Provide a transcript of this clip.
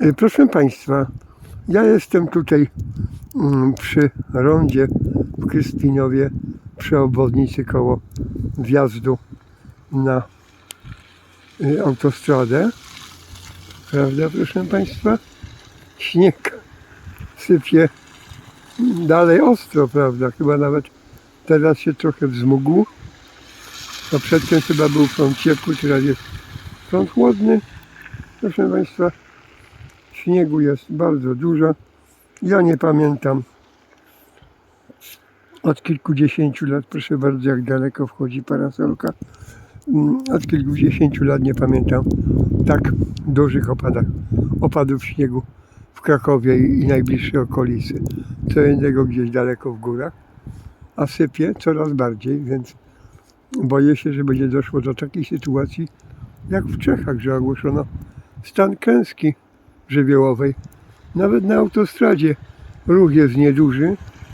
E, Proszę Państwa, ja jestem tutaj mm, przy rondzie w Kryspinowie, przy obwodnicy koło wjazdu na y, autostradę. Prawda, proszę Państwa? Śnieg sypie dalej ostro, prawda? Chyba nawet teraz się trochę wzmógł. A przedtem chyba był front ciepły, teraz jest front chłodny. Proszę Państwa, śniegu jest bardzo dużo. Ja nie pamiętam od kilkudziesięciu lat, proszę bardzo, jak daleko wchodzi parasolka. Mm, Od kilkudziesięciu lat nie pamiętam tak dużych opadach, opadów śniegu w Krakowie i, najbliższej okolicy. Co innego gdzieś daleko w górach, a sypie coraz bardziej, więc boję się, że będzie doszło do takiej sytuacji jak w Czechach, że ogłoszono stan klęski żywiołowej. Nawet na autostradzie ruch jest nieduży,